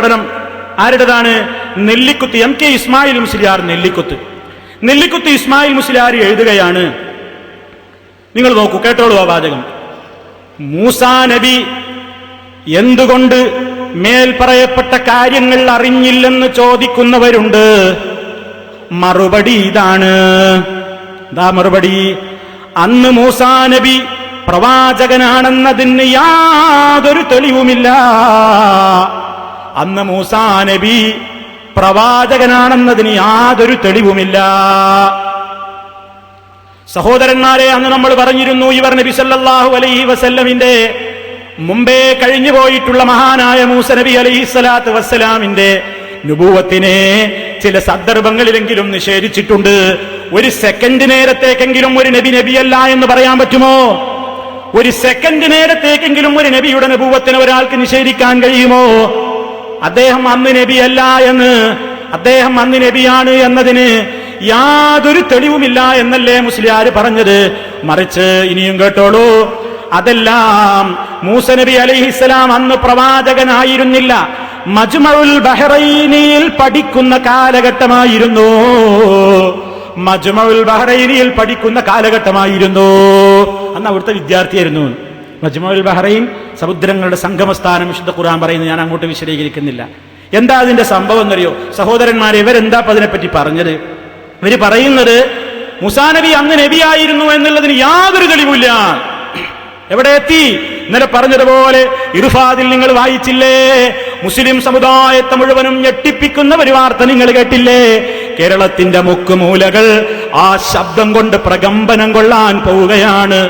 പഠനം. ആരുടേതാണ്? Nellikuth M K Ismail Musliyar Nellikuth. Nellikuth Ismail Musliyar എഴുതുകയാണ്. നിങ്ങൾ നോക്കൂ കേട്ടോളൂ ആ വാചകം. മൂസാ നബി എന്തുകൊണ്ട് മേൽ പറയപ്പെട്ട കാര്യങ്ങൾ അറിഞ്ഞില്ലെന്ന് ചോദിക്കുന്നവരുണ്ട്. മറുപടി ഇതാണ്. എന്താ മറുപടി? അന്ന് മൂസാ നബി പ്രവാചകനാണെന്നതിന് യാതൊരു തെളിവുമില്ല. അന്ന് മൂസാ നബി പ്രവാചകനാണെന്നതിന് യാതൊരു തെളിവുമില്ല. സഹോദരന്മാരെ അന്ന് നമ്മൾ പറഞ്ഞിരുന്നു ഇവർ നബി സല്ലാഹു അലൈഹി വസല്ലമിന്റെ മുമ്പേ കഴിഞ്ഞു പോയിട്ടുള്ള മഹാനായ മൂസ നബി അലൈഹി സ്വലാത്ത് വസ്സലാമിന്റെ നുപൂവത്തിനെ ചില സന്ദർഭങ്ങളിലെങ്കിലും നിഷേധിച്ചിട്ടുണ്ട്. ഒരു സെക്കൻഡ് നേരത്തേക്കെങ്കിലും ഒരു നബി നബിയല്ല എന്ന് പറയാൻ പറ്റുമോ? ഒരു സെക്കൻഡ് നേരത്തേക്കെങ്കിലും ഒരു നബിയുടെ നബൂവത്തിന് ഒരാൾക്ക് നിഷേധിക്കാൻ കഴിയുമോ? അദ്ദേഹം അന്ന് നബിയല്ല എന്ന് അദ്ദേഹം അന്ന് നബിയാണ് എന്നതിന് യാതൊരു തെളിവുമില്ല എന്നല്ലേ മുസ്ലിയാർ പറഞ്ഞത്. മറിച്ച് ഇനിയും കേട്ടോളൂ. അതെല്ലാം മൂസ നബി അലൈഹിസ്സലാം അന്ന് പ്രവാചകനായിരുന്നില്ല. മജ്മഉൽ ബഹ്റൈനിയിൽ പഠിക്കുന്ന കാലഘട്ടമായിരുന്നു. മജ്മഉൽ ബഹ്റൈനിയിൽ പഠിക്കുന്ന കാലഘട്ടമായിരുന്നു. അന്ന് അവിടുത്തെ വിദ്യാർത്ഥിയായിരുന്നു. മജ്മഉൽ ബഹ്റൈൻ സമുദ്രങ്ങളുടെ സംഗമസ്ഥാനം വിശുദ്ധ ഖുർആൻ പറയുന്നു ഞാൻ അങ്ങോട്ട് വിശദീകരിക്കുന്നില്ല. എന്താ അതിന്റെ സംഭവം എന്നറിയോ? സഹോദരന്മാരെ ഇവരെന്താ അതിനെപ്പറ്റി പറഞ്ഞത്? ഇവർ പറയുന്നത് മുസാ നബി അന്ന് നബിയായിരുന്നു എന്നുള്ളതിന് യാതൊരു തെളിവില്ല എവിടെ എത്തി? ഇന്നലെ പറഞ്ഞതുപോലെ ഇർഫാദിൽ നിങ്ങൾ വായിച്ചില്ലേ? മുസ്ലിം സമുദായത്തെ മുഴുവനും ഞെട്ടിപ്പിക്കുന്ന ഒരു വാർത്ത നിങ്ങൾ കേട്ടില്ലേ? കേരളത്തിന്റെ മുക്കുമൂലകൾ ആ ശബ്ദം കൊണ്ട് പ്രകമ്പനം കൊള്ളാൻ പോവുകയാണ്.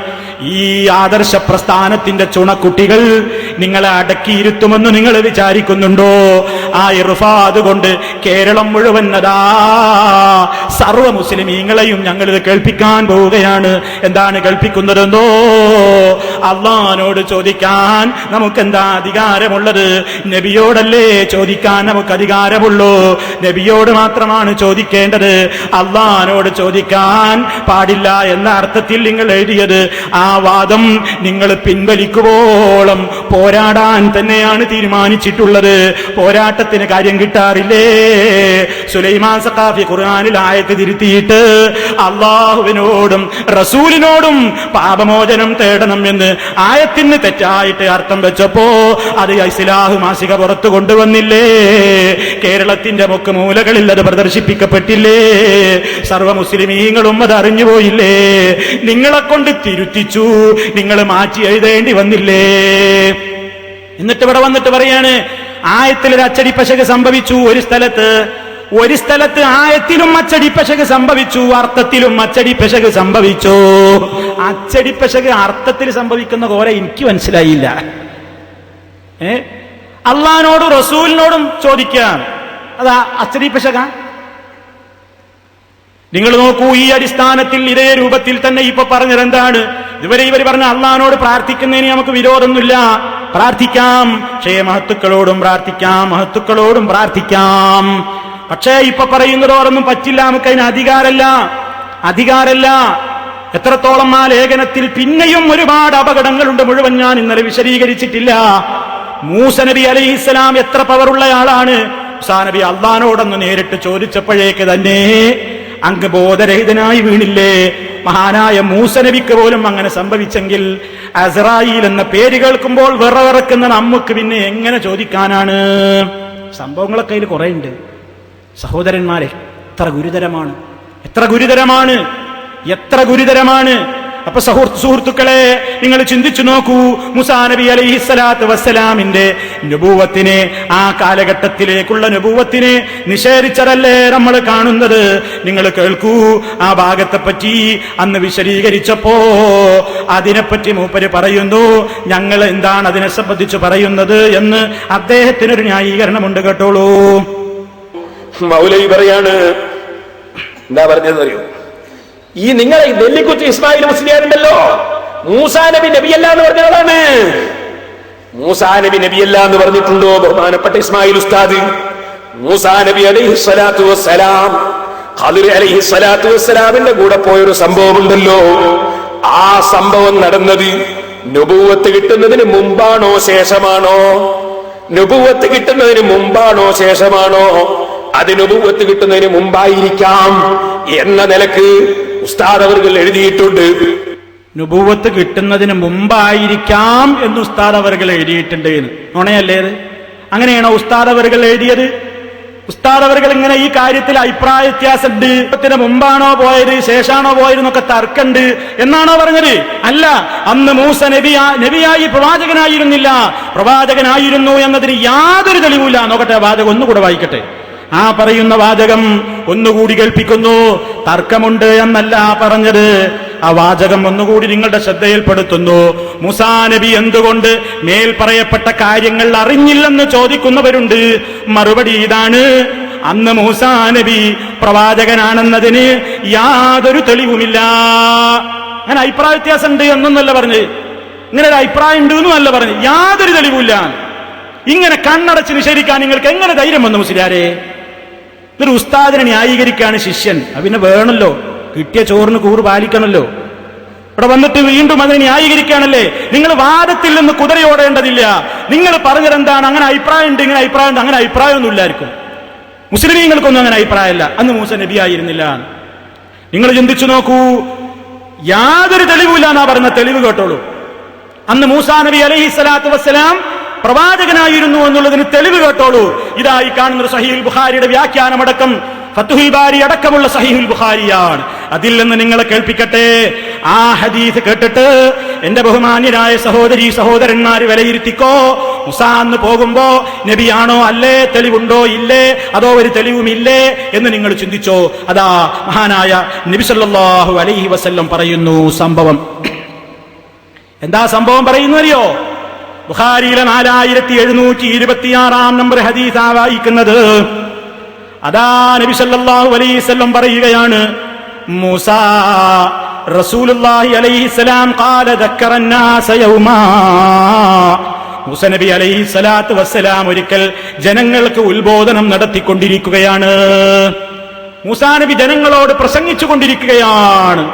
ഈ ആദർശ പ്രസ്ഥാനത്തിന്റെ ചുണക്കുട്ടികൾ നിങ്ങളെ അടക്കിയിരുത്തുമെന്ന് നിങ്ങൾ വിചാരിക്കുന്നുണ്ടോ? ആ ഇർഫാദ് കൊണ്ട് കേരളം മുഴുവൻ അതാ സർവ മുസ്ലിമീങ്ങളെയും ഇത് കേൾപ്പിക്കാൻ പോവുകയാണ്. എന്താണ് കേൾപ്പിക്കുന്നതെന്നോ? അള്ളഹാനോട് ചോദിക്കാൻ നമുക്ക് എന്താ അധികാരമുള്ളത്? നബിയോടല്ലേ ചോദിക്കാൻ നമുക്ക് അധികാരമുള്ളൂ നബിയോട് മാത്രമാണ് ചോദിക്കേണ്ടത്. അള്ളഹാനോട് ചോദിക്കാൻ പാടില്ല എന്ന അർത്ഥത്തിൽ നിങ്ങൾ എഴുതിയത്. ആ വാദം നിങ്ങൾ പിൻവലിക്കുവോളം പോരാടാൻ തന്നെയാണ് തീരുമാനിച്ചിട്ടുള്ളത്. പോരാട്ടത്തിന് കാര്യം കിട്ടാറില്ലേ? സുലൈമാൻ സഖാഫി ഖുർആാനിൽ ആയത്ത് തിരുത്തിയിട്ട് അള്ളാഹുവിനോടും റസൂലിനോടും പാപമോചനം തേടണം എന്ന് ആയത്തിന് തെറ്റായിട്ട് അർത്ഥം വെച്ചപ്പോ അത് ഇസ്ലാഹു മാസിക പുറത്തു കൊണ്ടുവന്നില്ലേ? കേരളത്തിന്റെ മുക്ക് മൂലകളിൽ അത് പ്രദർശിപ്പിക്കപ്പെട്ടില്ലേ? സർവ മുസ്ലിമീങ്ങളും അത് അറിഞ്ഞുപോയില്ലേ? നിങ്ങളെ കൊണ്ട് തിരുത്തിച്ചു നിങ്ങൾ മാറ്റി എഴുതേണ്ടി വന്നില്ലേ? എന്നിട്ട് ഇവിടെ വന്നിട്ട് പറയാണ് ആയത്തിൽ ഒരു അച്ചടിപ്പശക സംഭവിച്ചു ഒരു സ്ഥലത്ത്. ഒരു സ്ഥലത്ത് ആയത്തിലും അച്ചടിപ്പശക സംഭവിച്ചു അർത്ഥത്തിലും അച്ചടിപ്പശക സംഭവിച്ചു. അച്ചടിപ്പശക അർത്ഥത്തിൽ സംഭവിക്കുന്ന പോലെ എനിക്ക് മനസ്സിലായില്ല. ഏ? അള്ളഹാനോടും റസൂലിനോടും ചോദിക്കാം അതാ അച്ചടിപ്പശക നിങ്ങൾ നോക്കൂ ഈ അടിസ്ഥാനത്തിൽ ഇതേ രൂപത്തിൽ തന്നെ ഇപ്പൊ പറഞ്ഞത് എന്താണ്? ഇതുവരെ ഇവർ പറഞ്ഞ അള്ളഹാനോട് പ്രാർത്ഥിക്കുന്നതിന് നമുക്ക് വിരോധമൊന്നുമില്ല. പ്രാർത്ഥിക്കാം. പക്ഷേ മഹത്തുക്കളോടും പ്രാർത്ഥിക്കാം. മഹത്തുക്കളോടും പ്രാർത്ഥിക്കാം. പക്ഷേ ഇപ്പൊ പറയുന്നതോടൊന്നും പറ്റില്ല. നമുക്ക് അതിന് അധികാരല്ല അധികാരല്ല എത്രത്തോളം ആ ലേഖനത്തിൽ പിന്നെയും ഒരുപാട് അപകടങ്ങളുണ്ട് മുഴുവൻ ഞാൻ ഇന്നലെ വിശദീകരിച്ചിട്ടില്ല. മൂസ നബി അലൈഹിസ്സലാം എത്ര പവറുള്ളയാളാണ് മൂസാ നബി അള്ളഹാനോടൊന്ന് നേരിട്ട് ചോദിച്ചപ്പോഴേക്ക് തന്നെ അങ്ങ് ബോധരഹിതനായി വീണില്ലേ. മഹാനായ മൂസനബിക്ക് പോലും അങ്ങനെ സംഭവിച്ചെങ്കിൽ അസറായിൽ എന്ന പേര് കേൾക്കുമ്പോൾ വിറവിറക്കുന്ന നമുക്ക് പിന്നെ എങ്ങനെ ചോദിക്കാനാണ്? സംഭവങ്ങളൊക്കെ അതിൽ കുറെ ഉണ്ട് സഹോദരന്മാരെ എത്ര ഗുരുതരമാണ്? എത്ര ഗുരുതരമാണ്? എത്ര ഗുരുതരമാണ്? അപ്പൊ സുഹൃത്ത് സുഹൃത്തുക്കളെ നിങ്ങൾ ചിന്തിച്ചു നോക്കൂ മുസാ നബി അലൈഹി സ്വലാത്ത് വസ്സലാമിന്റെ നുപൂവത്തിനെ ആ കാലഘട്ടത്തിലേക്കുള്ള നുപൂവത്തിനെ നിഷേധിച്ചതല്ലേ നമ്മൾ കാണുന്നത്? നിങ്ങൾ കേൾക്കൂ ആ ഭാഗത്തെ പറ്റി അന്ന് വിശദീകരിച്ചപ്പോ അതിനെപ്പറ്റി മൂപ്പര് പറയുന്നു ഞങ്ങൾ എന്താണ് അതിനെ സംബന്ധിച്ച് പറയുന്നത്? എന്ന് അദ്ദേഹത്തിനൊരു ന്യായീകരണമുണ്ട് കേട്ടോളൂ. മൗലവി പറയാണ് എന്താ പറഞ്ഞത് അറിയോ ഈ നിങ്ങൾ നെല്ലിക്കുറ്റി ഇസ്മായിൽ മുസ്ലിയാരുണ്ടല്ലോ. മൂസാ നബി നബിയല്ല എന്ന് പറഞ്ഞതാണ്. മൂസാ നബി നബിയല്ല എന്ന് പറഞ്ഞിട്ടുണ്ടോ ബഹുമാനപ്പെട്ട ഇസ്മായിൽ ഉസ്താദ്? മൂസാ നബി അലൈഹി സ്വലാത്തു വസ്സലാം ഖദിർ അലൈഹി സ്വലാത്തു വസ്സലാമിന്റെ കൂടെ പോയൊരു സംഭവം ഉണ്ടല്ലോ ആ സംഭവം നടന്നത് നുപൂവത്ത് കിട്ടുന്നതിന് മുമ്പാണോ ശേഷമാണോ? നുപൂവത്ത് കിട്ടുന്നതിന് മുമ്പാണോ ശേഷമാണോ? അത് നുപുവത്ത് കിട്ടുന്നതിന് മുമ്പായിരിക്കാം എന്ന നിലയ്ക്ക് ഉസ്താദ് അവർ എഴുതിയിട്ടുണ്ട്. നുപൂവത്ത് കിട്ടുന്നതിന് മുമ്പായിരിക്കാം എന്ന് ഉസ്താദ് അവർകൾ എഴുതിയിട്ടുണ്ട് എന്ന്. നുണയല്ലേ അങ്ങനെയാണോ ഉസ്താദ് അവർകൾ എഴുതിയത്? ഉസ്താദ് അവർകൾ ഇങ്ങനെ ഈ കാര്യത്തിൽ അഭിപ്രായ വ്യത്യാസമുണ്ട്. ത്തിന് മുമ്പാണോ പോയത് ശേഷാണോ പോയത് എന്നൊക്കെ തർക്കണ്ട് എന്നാണോ പറഞ്ഞത്? അല്ല അന്ന് മൂസ നബിയാ നബിയായി പ്രവാചകനായിരുന്നില്ല. പ്രവാചകനായിരുന്നു എന്നതിന് യാതൊരു തെളിവില്ല. നോക്കട്ടെ വാചകം ഒന്നുകൂടെ വായിക്കട്ടെ. ആ പറയുന്ന വാചകം ഒന്നുകൂടി കേൾപ്പിക്കുന്നു. തർക്കമുണ്ട് എന്നല്ല പറഞ്ഞത്. ആ വാചകം ഒന്നുകൂടി നിങ്ങളുടെ ശ്രദ്ധയിൽപ്പെടുത്തുന്നു. മുസാ നബി എന്തുകൊണ്ട് മേൽ പറയപ്പെട്ട കാര്യങ്ങൾ അറിഞ്ഞില്ലെന്ന് ചോദിക്കുന്നവരുണ്ട്. മറുപടി ഇതാണ്. അന്ന് മൂസാ നബി പ്രവാചകനാണെന്നതിന് യാതൊരു തെളിവുമില്ല. അങ്ങനെ അഭിപ്രായ വ്യത്യാസം ഉണ്ട് എന്നൊന്നല്ല പറഞ്ഞ് ഇങ്ങനെ ഒരു അഭിപ്രായം ഉണ്ട് എന്നല്ല പറഞ്ഞ് യാതൊരു തെളിവുമില്ല. ഇങ്ങനെ കണ്ണടച്ച് നിഷേധിക്കാൻ നിങ്ങൾക്ക് എങ്ങനെ ധൈര്യം വന്നു മുസ്ലിയാരെ? ഇതൊരു ഉസ്താദിനെ ന്യായീകരിക്കുകയാണ് ശിഷ്യൻ. പിന്നെ വേണമല്ലോ കിട്ടിയ ചോറിന് കൂറ് പാലിക്കണല്ലോ. ഇവിടെ വന്നിട്ട് വീണ്ടും അതിനെ ന്യായീകരിക്കുകയാണല്ലേ? നിങ്ങൾ വാദത്തിൽ നിന്ന് കുതിരയോടേണ്ടതില്ല നിങ്ങൾ പറഞ്ഞതെന്താണ് അങ്ങനെ അഭിപ്രായം ഉണ്ട് ഇങ്ങനെ അഭിപ്രായം ഉണ്ട് അങ്ങനെ അഭിപ്രായമൊന്നും ഇല്ലായിരിക്കും. മുസ്ലിമീങ്ങൾക്കൊന്നും അങ്ങനെ അഭിപ്രായമില്ല. അന്ന് മൂസ നബിയായിരുന്നില്ല. നിങ്ങൾ ചിന്തിച്ചു നോക്കൂ. യാതൊരു തെളിവില്ല എന്നാ പറയുന്ന തെളിവ് കേട്ടോളൂ. അന്ന് മൂസാ നബി അലൈഹി സ്വലാത്തു വസ്സലാം പ്രവാചകനായിരുന്നു എന്നുള്ളതിന് തെളിവ് കേട്ടോളൂ. ഇതായി കാണുന്ന ഒരു സഹീൽ ബുഖാരിയുടെ വ്യാഖ്യാനമടക്കം. ഫത്തുഹിൽ ബാരി അടക്കമുള്ള സഹീഹുൽ ബുഖാരിയാണ്. അതിൽ നിന്ന് നിങ്ങളെ കേൾപ്പിക്കട്ടെ. ആ ഹദീസ് കേട്ടിട്ട് എന്റെ ബഹുമാന്യരായ സഹോദരി സഹോദരന്മാർ വിലയിരുത്തിക്കോ. മുസാന്ന് പോകുമ്പോ നബിയാണോ അല്ലേ? തെളിവുണ്ടോ ഇല്ലേ? അതോ ഒരു തെളിവുമില്ലേ? എന്ന് നിങ്ങൾ ചിന്തിച്ചോ. അതാ മഹാനായ നബി സല്ലല്ലാഹു അലൈഹി വസല്ലം പറയുന്നു സംഭവം. എന്താ സംഭവം പറയുന്നറിയോ? ബുഹാരിയിലെ നാലായിരത്തി എഴുന്നൂറ്റി ഇരുപത്തിയാറാം നമ്പർ ഹദീസാ വായിക്കുന്നത് അതാ നബി സല്ലല്ലാഹു അലൈഹിസ്സല്ലം പറയുകയാണ് മൂസ റസൂലുള്ളാഹി അലൈഹിസ്സലാം ഖാല ദക്കറന്നാസ യൗമാ. മൂസ നബി അലൈഹിസ്സലാത്തു വസ്സലാം ഒരിക്കൽ ജനങ്ങൾക്ക് ഉത്ബോധനം നടത്തിക്കൊണ്ടിരിക്കുകയാണ്. മൂസാ നബി ജനങ്ങളോട് പ്രസംഗിച്ചു കൊണ്ടിരിക്കുകയാണ്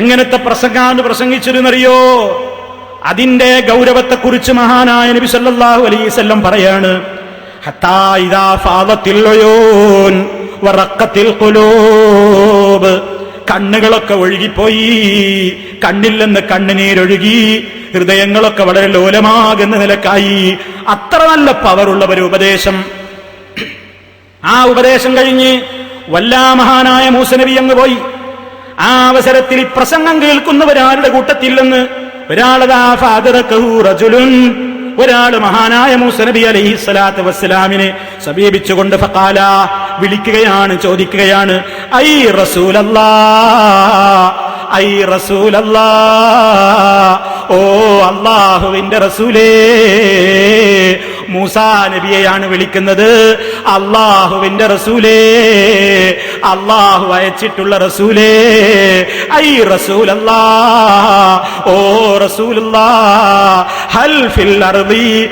എങ്ങനത്തെ പ്രസംഗാന്ന് പ്രസംഗിച്ചിരുന്നറിയോ അതിന്റെ ഗൗരവത്തെക്കുറിച്ച് മഹാനായ നബി സല്ലല്ലാഹു അലൈഹി വസല്ലം പറയാണ് കണ്ണുകളൊക്കെ ഒഴുകിപ്പോയി കണ്ണിൽ നിന്ന് കണ്ണുനീരൊഴുകി ഹൃദയങ്ങളൊക്കെ വളരെ ലോലമാകുന്ന നിലക്കായി. അത്ര നല്ല പവറുള്ള ഒരു ഉപദേശം. ആ ഉപദേശം കഴിഞ്ഞ് വല്ലാ മഹാനായ മൂസനബി അങ്ങ് പോയി. ആ അവസരത്തിൽ പ്രസംഗം കേൾക്കുന്നവരാരുടെ കൂട്ടത്തിൽ നിന്ന് ഒരാളതാ റജുലുൻ ഒരാൾ മഹാനായ മൂസനബി അലൈഹി സ്വലാത്തു വസ്സലാമിനെ സമീപിച്ചുകൊണ്ട് ഫക്കാല വിളിക്കുകയാണ് ചോദിക്കുകയാണ് ഐ റസൂലല്ലാ ഐ റസൂലല്ലാ ഓ അള്ളാഹുവിന്റെ റസൂലേ മൂസാ നബിയെയാണ് വിളിക്കുന്നത്. അള്ളാഹുവിന്റെ റസൂലേ അള്ളാഹു അയച്ചിട്ടുള്ള റസൂലേ ഐ റസൂലല്ലാ ഓ ഹൽ ഫിൽ അർദി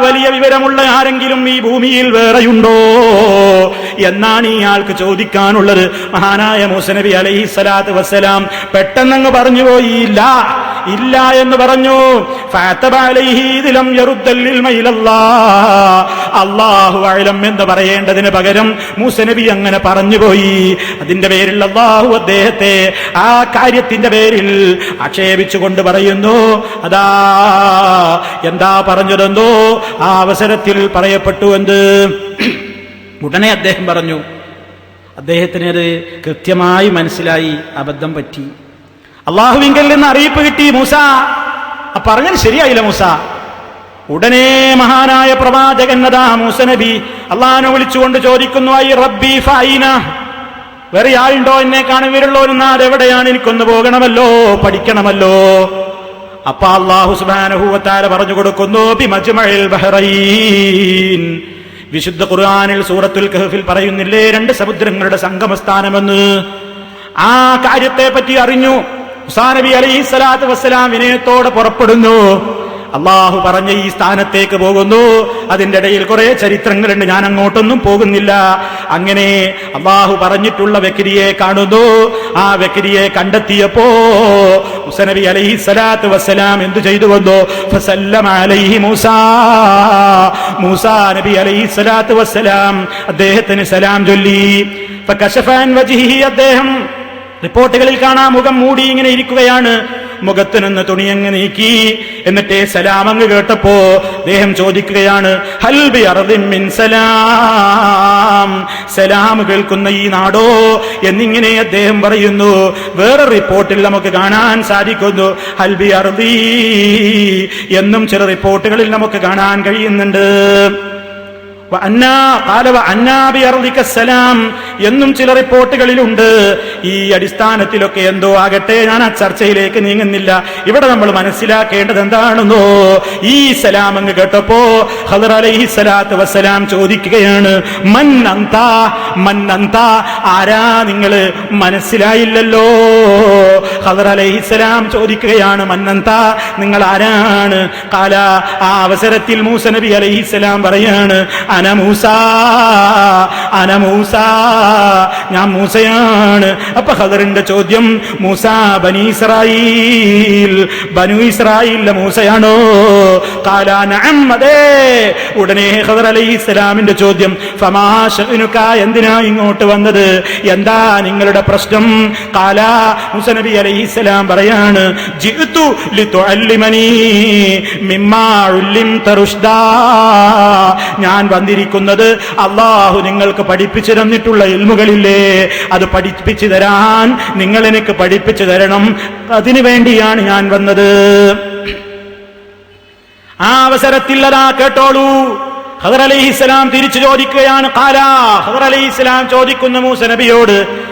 വലിയ വിവരമുള്ള ആരെങ്കിലും ഈ ഭൂമിയിൽ വേറെയുണ്ടോ? എന്നാണ് ഈ ആൾക്ക് ചോദിക്കാനുള്ളത്. മഹാനായ മൂസനബി അലൈഹി സ്വലാത്ത് വസ്സലാം പെട്ടെന്നങ്ങ് പറഞ്ഞു പോയി ഇല്ല എന്ന് പറഞ്ഞു. അല്ലാഹു അഅലം എന്ന് പറയേണ്ടതിന് പകരം മൂസനബി അങ്ങനെ പറഞ്ഞുപോയി അതിന്റെ പേരിൽ അള്ളാഹു അദ്ദേഹത്തെ ആ കാര്യത്തിന്റെ പേരിൽ ആക്ഷേപിച്ചുകൊണ്ട് പറയുന്നു. അതാ എന്താ പറഞ്ഞതെന്തോ ആ അവസരത്തിൽ പറയപ്പെട്ടു എന്ത്? ഉടനെ അദ്ദേഹം പറഞ്ഞു. അദ്ദേഹത്തിന് അത് കൃത്യമായി മനസ്സിലായി. അബദ്ധം പറ്റി. അള്ളാഹുവിങ്കൽ നിന്ന് അറിയിപ്പ് കിട്ടി മൂസ. പറഞ്ഞത് ശരിയായില്ല മൂസ. ഉടനെ മഹാനായ പ്രവാചകൻ അതാ മൂസ നബി അള്ളഹാനെ വിളിച്ചുകൊണ്ട് ചോദിക്കുന്നു ഐ റബ്ബി ഫൈന. വേറെ ആളുണ്ടോ എന്നെ ഒരു എന്നാൽ എവിടെയാണ്? എനിക്കൊന്ന് പോകണമല്ലോ പഠിക്കണമല്ലോ. അപ്പൊ അള്ളാഹു സുബാനഹൂവത്താര പറഞ്ഞു കൊടുക്കുന്നു വിശുദ്ധ ഖുർആാനിൽ സൂറത്തുൽ കഹഫിൽ പറയുന്നില്ലേ രണ്ട് സമുദ്രങ്ങളുടെ സംഗമസ്ഥാനമെന്ന്. ആ കാര്യത്തെ പറ്റി അറിഞ്ഞു. മുസാ നബി അലൈഹി സ്വലാത്തു വസ്സലാം വിനയത്തോടെ പുറപ്പെടുന്നു. അള്ളാഹു പറഞ്ഞ ഈ സ്ഥാനത്തേക്ക് പോകുന്നു. അതിന്റെ ഇടയിൽ കുറെ ചരിത്രങ്ങളുണ്ട്. ഞാൻ അങ്ങോട്ടൊന്നും പോകുന്നില്ല. അങ്ങനെ അള്ളാഹു പറഞ്ഞിട്ടുള്ള വ്യക്തിയെ കാണുന്നു. ആ വ്യക്തിയെ കണ്ടെത്തിയപ്പോ മുസനബി അലൈഹി സ്വലാത്തു വസ്സലാം എന്തു ചെയ്തു വന്നു? അലൈഹി മൂസ. മൂസ നബി അലൈഹി സ്വലാത്തു വസ്സലാം അദ്ദേഹത്തിന് സലാം ചൊല്ലി. അദ്ദേഹം റിപ്പോർട്ടുകളിൽ കാണാം മുഖം മൂടി ഇങ്ങനെ ഇരിക്കുകയാണ്. മുഖത്ത് നിന്ന് തുണിയങ്ങ് നീക്കി. എന്നിട്ട് സലാം അങ്ങ് കേട്ടപ്പോ അദ്ദേഹം ചോദിക്കുകയാണ് ഹൽബി അറദിൻ മിൻ സലാം. സലാം കേൾക്കുന്ന ഈ നാടോ എന്നിങ്ങനെ അദ്ദേഹം പറയുന്നു വേറെ റിപ്പോർട്ടിൽ നമുക്ക് കാണാൻ സാധിക്കുന്നു ഹൽബി അറദി എന്നും ചില റിപ്പോർട്ടുകളിൽ നമുക്ക് കാണാൻ കഴിയുന്നുണ്ട്. എന്നും ചില റിപ്പോർട്ടുകളിലുണ്ട്. ഈ അടിസ്ഥാനത്തിലൊക്കെ എന്തോ ആകട്ടെ ഞാൻ ആ ചർച്ചയിലേക്ക് നീങ്ങുന്നില്ല. ഇവിടെ നമ്മൾ മനസ്സിലാക്കേണ്ടത് എന്താണെന്നോ? ഈ സലാം അങ്ങ് കേട്ടപ്പോ ഹദർ അലൈഹി സ്വലാത്തു വസ്സലാം ചോദിക്കുകയാണ് മൻ അന്ത ആരാ നിങ്ങൾ? മനസ്സിലായില്ലല്ലോ? ഹദർ അലൈഹി സ്വലാം ചോദിക്കുകയാണ് മന്നന്ത നിങ്ങൾ ആരാണ്? കാല ആ അവസരത്തിൽ മൂസ നബി അലൈഹി സ്വലാം പറയാണ് അന മൂസ അന മൂസ ഞാൻ മൂസയാണ്. അപ്പൊ ഹദറിന്റെ ചോദ്യം മൂസ ബനി ഇസ്രായേൽ ബനു ഇസ്രായേലിലെ മൂസയാണോ? കാല നഅം അതെ. ഉടനെ ഹദർ അലൈഹി ഇസ്ലാമിന്റെ ചോദ്യം ഫമാഷനുക്ക എന്തിനാ ഇങ്ങോട്ട് വന്നത്? എന്താ നിങ്ങളുടെ പ്രശ്നം? കാല മൂസ നബി അലൈഹി സ്വലാം പറയാണ് ജിത്തു ലിതുഅല്ലിമനി മിമ്മാ ഞാൻ വന്നിരിക്കുന്നത് അള്ളാഹു നിങ്ങൾക്ക് പഠിപ്പിച്ചു തന്നിട്ടുള്ള ഇൽമുകളില്ലേ. അത് പഠിപ്പിച്ചു തരാൻ നിങ്ങൾ എനിക്ക് പഠിപ്പിച്ചു തരണം. അതിനു വേണ്ടിയാണ് ഞാൻ വന്നത്. ആ അവസരത്തിൽ അതാ കേട്ടോളൂ. ഹദർ അലൈഹി ഇസ്ലാം തിരിച്ചു ചോദിക്കുകയാണ് കാലാ ഹദർ അലൈഹി ഇസ്ലാം ചോദിക്കുന്ന മൂസ നബിയോട്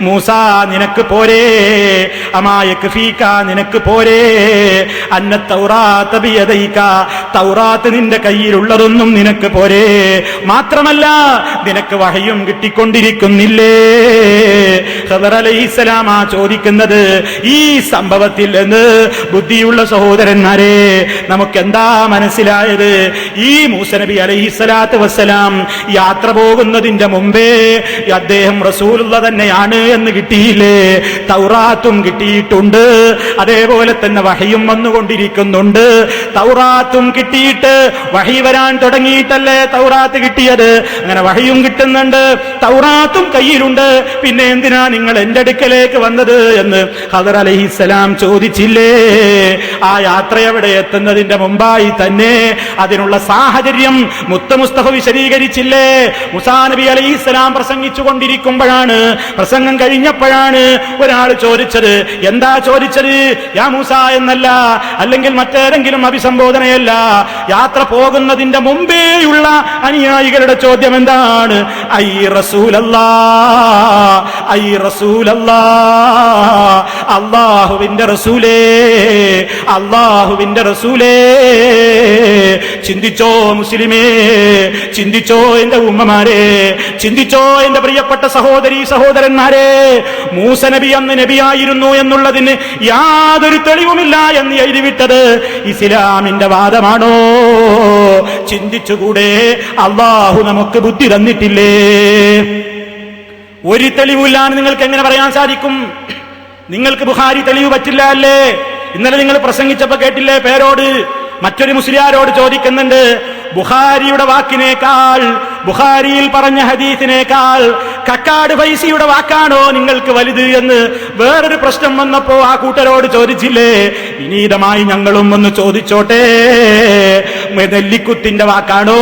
മൂസ നിനക്ക് പോരേ. കഫീക്ക നിനക്ക് പോരേ. അന്ന തൗറാത്ത തൗറാത്ത് നിന്റെ കയ്യിലുള്ളതൊന്നും നിനക്ക് പോരേ. മാത്രമല്ല നിനക്ക് വഹയും കിട്ടിക്കൊണ്ടിരിക്കുന്നില്ലേ? അലൈഹിസ്സലാം ആ ചോദിക്കുന്നത് ഈ സംഭവത്തിൽ നിന്ന് ബുദ്ധിയുള്ള സഹോദരന്മാരെ നമുക്ക് എന്താ മനസ്സിലായത്? ഈ മൂസനബി അലൈഹി സ്വലാത്ത് വസ്സലാം യാത്ര പോകുന്നതിന്റെ മുമ്പേ അദ്ദേഹം റസൂലുള്ള തന്നെയാണ് എന്ന് കിട്ടിയില്ലേ? തൗറാത്തും കിട്ടിയിട്ടുണ്ട്. അതേപോലെ തന്നെ വഹയും വന്നുകൊണ്ടിരിക്കുന്നുണ്ട്. തൗറാത്തും കിട്ടിയിട്ട് വഹി വരാൻ തുടങ്ങിയിട്ടല്ലേ തൗറാത്ത് കിട്ടിയത്? അങ്ങനെ വഹയും കിട്ടുന്നുണ്ട് തൗറാത്തും കയ്യിലുണ്ട്. പിന്നെ എന്തിനാ നിങ്ങൾ എന്റെ അടുക്കലേക്ക് വന്നത് എന്ന് ഹദർ അലഹിസലാം ചോദിച്ചില്ലേ? ആ യാത്ര എവിടെ എത്തുന്നതിന്റെ മുമ്പായി തന്നെ അതിനുള്ള സാഹചര്യം മുത്ത മുസ്തഫ വിശദീകരിച്ചില്ലേ? മുസാ നബി അലൈഹിസ്സലാം പ്രസംഗിച്ചു കൊണ്ടിരിക്കുമ്പോഴാണ് പ്രസംഗം കഴിഞ്ഞപ്പോഴാണ് ഒരാൾ ചോദിച്ചത്. എന്താ ചോദിച്ചത്? യാ മൂസ എന്നല്ല അല്ലെങ്കിൽ മറ്റേതെങ്കിലും അഭിസംബോധനയല്ല. യാത്ര പോകുന്നതിന്റെ മുമ്പേയുള്ള അനുയായികളുടെ ചോദ്യം എന്താണ്? ഐ റസൂലല്ലാ ഐ റസൂലല്ലാ അള്ളാഹുവിന്റെ റസൂലേ അള്ളാഹുവിന്റെ റസൂലേ. ചിന്തിച്ചോ മുസ്ലിമേ ചിന്തിച്ചോ എന്റെ ഉമ്മമാരെ ചിന്തിച്ചോ എന്റെ പ്രിയപ്പെട്ട സഹോദരി സഹോദരന്മാരെ മൂസ നബി അന്ന് നബിയായിരുന്നു എന്നുള്ളതിന് യാതൊരു തെളിവുമില്ല എന്ന് എഴുതിവിട്ടത് ഇസ്ലാമിന്റെ വാദമാണോ? ചിന്തിച്ചുകൂടെ അള്ളാഹു നമുക്ക് ബുദ്ധി തന്നിട്ടില്ലേ? ഒരു തെളിവില്ലാന്ന് നിങ്ങൾക്ക് എങ്ങനെ പറയാൻ സാധിക്കും? നിങ്ങൾക്ക് ബുഹാരി തെളിവ് പറ്റില്ല അല്ലേ? ഇന്നലെ നിങ്ങൾ പ്രസംഗിച്ചപ്പോ കേട്ടില്ലേ പേരോട്? മറ്റൊരു മുസ്ലിയാരോട് ചോദിക്കുന്നുണ്ട് ബുഹാരിയുടെ വാക്കിനേക്കാൾ ബുഹാരിയിൽ പറഞ്ഞ ഹദീസിനേക്കാൾ കക്കാട് ഫൈസിയുടെ വാക്കാണോ നിങ്ങൾക്ക് വലുത് എന്ന് വേറൊരു പ്രശ്നം വന്നപ്പോ ആ കൂട്ടരോട് ചോദിച്ചില്ലേ വിനീതമായി ഞങ്ങളും ഒന്ന് ചോദിച്ചോട്ടെ. നെല്ലിക്കുത്തിന്റെ വാക്കാണോ?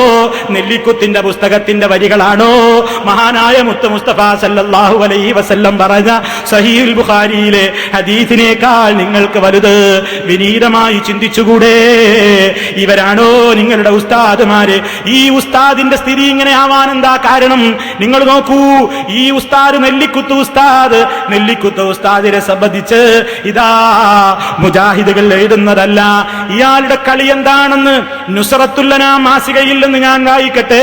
നെല്ലിക്കുത്തിന്റെ പുസ്തകത്തിന്റെ വരികളാണോ? മഹാനായ മുത്ത് മുസ്തഫ സല്ലാഹു അലൈ വസല്ലം പറഞ്ഞ സഹീൽ ബുഖാരിയിലെ ഹദീസിനേക്കാൾ നിങ്ങൾക്ക് വലുത് വിനീതമായി ചിന്തിച്ചുകൂടെ? ഇവരാണോ നിങ്ങളുടെ ഉസ്താദുമാര്? ഈ ഉസ്താദിന്റെ സ്ഥിതി ഇങ്ങനെ ആവാൻ എന്താ കാരണം? നിങ്ങൾ നോക്കൂ ഈ ഉസ്താദ് നെല്ലിക്കുത്ത് ഉസ്താദ്. നെല്ലിക്കുത്ത് ഉസ്താദിനെ സംബന്ധിച്ച് ഇതാ മുജാഹിദുകൾ എഴുതുന്നതല്ല. ഇയാളുടെ കളി എന്താണെന്ന് നുസറത്തുല്ലന മാസികയിൽ നിന്ന് ഞാൻ വായിക്കട്ടെ.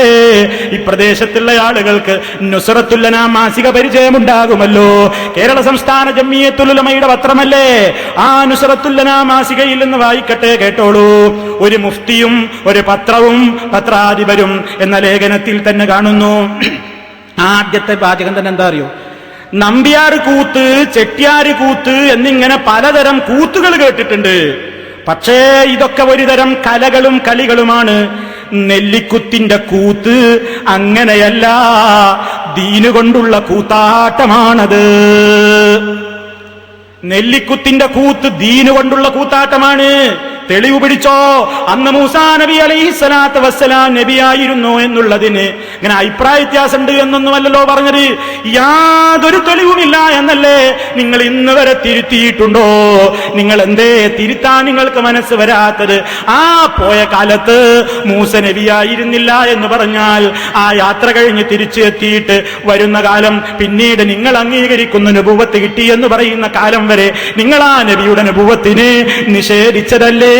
ഈ പ്രദേശത്തുള്ള ആളുകൾക്ക് നുസറത്തുല്ലന മാസിക പരിചയമുണ്ടാകുമല്ലോ. കേരള സംസ്ഥാന ജമ്മിയത്തുലമയുടെ പത്രമല്ലേ? ആ നുസറത്തുല്ലന മാസികയിൽ നിന്ന് വായിക്കട്ടെ കേട്ടോളൂ. ഒരു മുഫ്തിയും ഒരു പത്രവും പത്രാധിപരും എന്ന ലേഖനത്തിൽ തന്നെ കാണുന്നു. ആദ്യത്തെ പാചകം തന്നെ എന്താ അറിയോ? നമ്പ്യാർ കൂത്ത് ചെട്ടിയാർ കൂത്ത് എന്നിങ്ങനെ പലതരം കൂത്തുകൾ കേട്ടിട്ടുണ്ട്. പക്ഷേ ഇതൊക്കെ ഒരുതരം കലകളും കളികളുമാണ്. നെല്ലിക്കുത്തിന്റെ കൂത്ത് അങ്ങനെയല്ല. ദീനുകൊണ്ടുള്ള കൂത്താട്ടമാണത്. നെല്ലിക്കുത്തിന്റെ കൂത്ത് ദീനുകൊണ്ടുള്ള കൂത്താട്ടമാണ്. തെളിവ് പിടിച്ചോ? അന്ന് മൂസാ നബി അലൈഹി സ്വലാത്ത് വസ്സലാം നബിയായിരുന്നു എന്നുള്ളതിന് ഇങ്ങനെ അഭിപ്രായ വ്യത്യാസമുണ്ട് എന്നൊന്നുമല്ലല്ലോ പറഞ്ഞത്. യാതൊരു തെളിവുമില്ല എന്നല്ലേ നിങ്ങൾ ഇന്ന് വരെ തിരുത്തിയിട്ടുണ്ടോ? നിങ്ങൾ എന്തേ തിരുത്താൻ നിങ്ങൾക്ക് മനസ്സ് വരാത്തത്? ആ പോയ കാലത്ത് മൂസ നബിയായിരുന്നില്ല എന്ന് പറഞ്ഞാൽ ആ യാത്ര കഴിഞ്ഞ് തിരിച്ചു എത്തിയിട്ട് വരുന്ന കാലം പിന്നീട് നിങ്ങൾ അംഗീകരിക്കുന്ന അനുഭവത്ത് കിട്ടി എന്ന് പറയുന്ന കാലം വരെ നിങ്ങൾ ആ നബിയുടെ അനുഭവത്തിന് നിഷേധിച്ചതല്ലേ?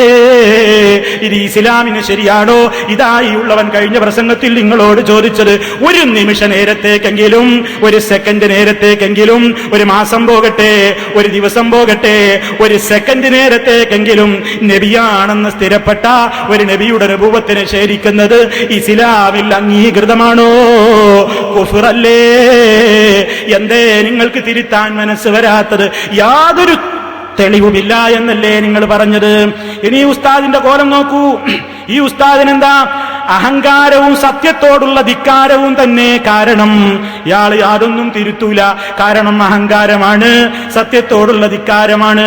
ഇത് ഇസ്ലാമിന് ശരിയാണോ? ഇതായി ഉള്ളവൻ കഴിഞ്ഞ പ്രസംഗത്തിൽ നിങ്ങളോട് ചോദിച്ചത് ഒരു നിമിഷ നേരത്തേക്കെങ്കിലും ഒരു സെക്കൻഡ് നേരത്തേക്കെങ്കിലും ഒരു മാസം പോകട്ടെ ഒരു ദിവസം പോകട്ടെ ഒരു സെക്കൻഡ് നേരത്തേക്കെങ്കിലും നബിയാണെന്ന് സ്ഥിരപ്പെട്ട ഒരു നബിയുടെ അനുഭവത്തിന് ശേരിക്കുന്നത് ഇസ്ലാമിൽ അംഗീകൃതമാണോ? കുഫറല്ലേ? എന്തേ നിങ്ങൾക്ക് തിരുത്താൻ മനസ്സ് വരാത്തത്? യാതൊരു തെളിവുമില്ല എന്നല്ലേ നിങ്ങൾ പറഞ്ഞത്? ഇനി ഉസ്താദിന്റെ കോലം നോക്കൂ. ഈ ഉസ്താദിനെന്താ അഹങ്കാരവും സത്യത്തോടുള്ള ധിക്കാരവും തന്നെ കാരണം. ഇയാൾ യാതൊന്നും തിരുത്തൂല. കാരണം അഹങ്കാരമാണ് സത്യത്തോടുള്ള ധിക്കാരമാണ്.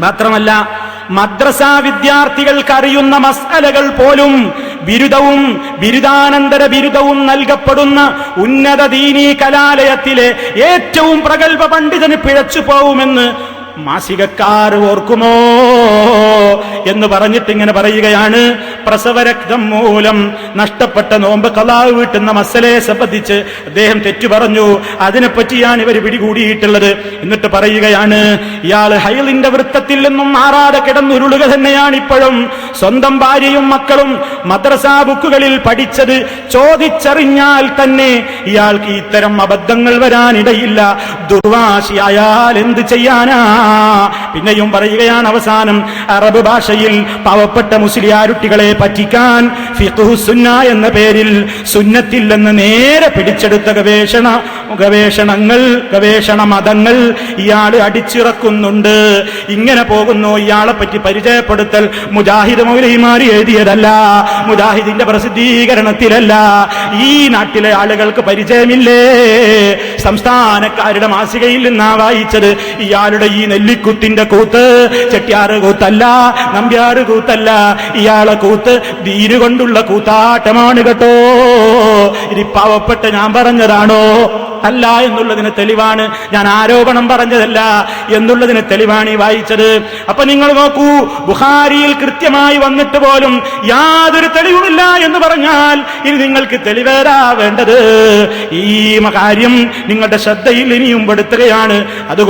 മാത്രമല്ല മദ്രസ വിദ്യാർത്ഥികൾക്ക് അറിയുന്ന മസാലകൾ പോലും ബിരുദവും ബിരുദാനന്തര ബിരുദവും നൽകപ്പെടുന്ന ഉന്നത ദീനീ കലാലയത്തിലെ ഏറ്റവും പ്രഗത്ഭ പണ്ഡിതന് പിഴച്ചു പോവുമെന്ന് മാസികക്കാർ ഓർക്കുമോ എന്ന് പറഞ്ഞിട്ട് ഇങ്ങനെ പറയുകയാണ്. പ്രസവരക്തം മൂലം നഷ്ടപ്പെട്ട നോമ്പ് കലാവ് വീട്ടുന്ന മസലയെ സംബന്ധിച്ച് അദ്ദേഹം തെറ്റു പറഞ്ഞു. അതിനെപ്പറ്റിയാണ് ഇവർ പിടികൂടിയിട്ടുള്ളത്. എന്നിട്ട് പറയുകയാണ് ഇയാൾ ഹൈലിന്റെ വൃത്തത്തിൽ നിന്നും മാറാതെ കിടന്നുരുളുക തന്നെയാണ് ഇപ്പോഴും സ്വന്തം ഭാര്യയും മക്കളും മദ്രസാ ബുക്കുകളിൽ പഠിച്ചത് ചോദിച്ചറിഞ്ഞാൽ തന്നെ ഇയാൾക്ക് ഇത്തരം അബദ്ധങ്ങൾ വരാനിടയില്ല. ദുർവാശിയായാൽ എന്ത് ചെയ്യാനാ? പിന്നെയും പറയുകയാണ് അവസാനം അറബ് ഭാഷയിൽ പാവപ്പെട്ട മുസ്ലിയാരുട്ടികളെ പറ്റിക്കാൻ സുന്ന എന്ന പേരിൽ സുന്നത്തിൽ നിന്ന് നേരെ പിടിച്ചെടുത്ത ഗവേഷണ ഗവേഷണങ്ങൾ ഗവേഷണ മതങ്ങൾ ഇയാൾ അടിച്ചിറക്കുന്നുണ്ട്. ഇങ്ങനെ പോകുന്നു. ഇയാളെ പറ്റി പരിചയപ്പെടുത്തൽ മുജാഹിദ് മൗലൈമാരി എഴുതിയതല്ല. മുജാഹിദിന്റെ പ്രസിദ്ധീകരണത്തിലല്ല. ഈ നാട്ടിലെ ആളുകൾക്ക് പരിചയമില്ലേ? സംസ്ഥാനക്കാരുടെ മാസികയിൽ നിന്നാ വായിച്ചത് ഇയാളുടെ ഈ നെല്ലിക്കുത്തിന്റെ കൂത്ത്. ചെട്ടിയാറ് കൂത്തല്ല നമ്പ്യാറ് കൂത്തല്ല ഇയാളെ കൂത്ത്. ദീന് കൊണ്ടുള്ള കൂത്താട്ടമാണ് കേട്ടോ. ഇനി പാവപ്പെട്ട് ഞാൻ പറഞ്ഞതാണോ? അല്ല എന്നുള്ളതിന് തെളിവാണ് ഞാൻ ആരോപണം പറഞ്ഞതല്ല എന്നുള്ളതിന് തെളിവാണ് ഈ വായിച്ചത്. അപ്പൊ നിങ്ങൾ നോക്കൂ ബുഹാരിയിൽ കൃത്യമായി വന്നിട്ട് പോലും യാതൊരു തെളിവുമില്ല എന്ന് പറഞ്ഞാൽ ഇനി നിങ്ങൾക്ക് തെളിവേരാ വേണ്ടത്. ഈ കാര്യം നിങ്ങളുടെ ശ്രദ്ധയിൽ ഇനിയും പെടുത്തുകയാണ്. അത്